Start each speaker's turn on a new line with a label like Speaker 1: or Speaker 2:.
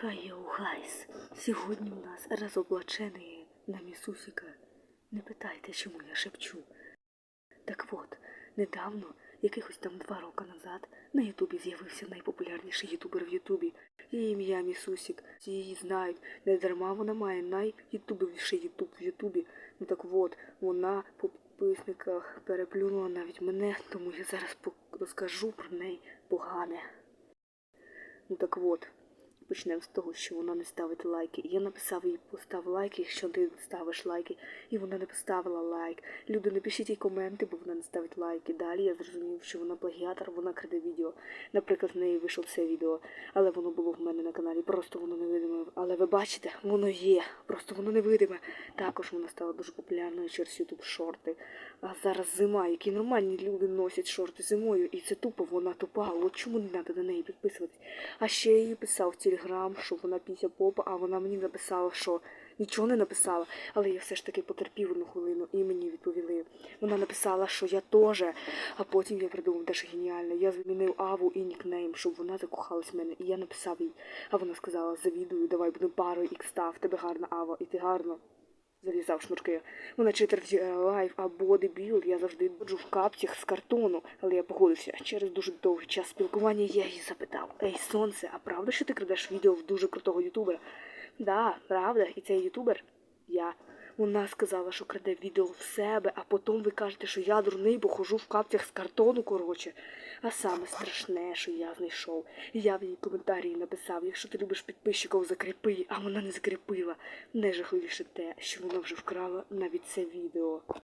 Speaker 1: Хай гайс. Сьогодні у нас розоблачений на місусіка. Не питайте, чому я шепчу. Так от, недавно, якихось там два роки назад, на Ютубі з'явився найпопулярніший ютубер в Ютубі. Її ім'я Місусік. Всі її знають. Не дарма вона має найютубовіший ютуб в Ютубі. Ну так от, вона по підписниках переплюнула навіть мене, тому я зараз розкажу про неї погане. Ну так от, почнемо з того, що вона не ставить лайки. Я написав їй постав лайки, якщо ти ставиш лайки, і вона не поставила лайк. Люди, напишіть їй коменти, бо вона не ставить лайки. Далі я зрозумів, що вона плагіатор, вона краде відео. Наприклад, в неї вийшло це відео, але воно було в мене на каналі. Просто воно невидиме. Але ви бачите, воно є. Просто воно невидиме. Також вона стала дуже популярною через YouTube шорти. А зараз зима, які нормальні люди носять шорти зимою, і це тупо, вона тупа. От чому не треба на неї підписуватись? А ще я їй писав в Телеграм, що вона після попа, а вона мені написала, що нічого не написала. Але я все ж таки потерпів одну хвилину і мені відповіли. Вона написала, що я теж, а потім я придумав дещо геніальне. Я змінив Аву і нікнейм, щоб вона закохалась в мене. І я написав їй. А вона сказала, завідую, давай будемо парою ікста, в тебе гарна Ава, і ти гарно. Зав'язав шнурки. Вона четверть лайф або дебіл, я завжди ходжу в капцях з картону, але я погодився. Через дуже довгий час спілкування я її запитав: Ей, сонце, а правда, що ти крадеш відео в дуже крутого ютубера? Да, правда, і цей ютубер я. Вона сказала, що краде відео в себе, а потім ви кажете, що я дурний, бо хожу в капцях з картону, коротше. А саме страшне, що я знайшов. Я в її коментарі написав, якщо ти любиш підписчиків, закріпи, а вона не закріпила. Найжахливіше те, що вона вже вкрала навіть це відео.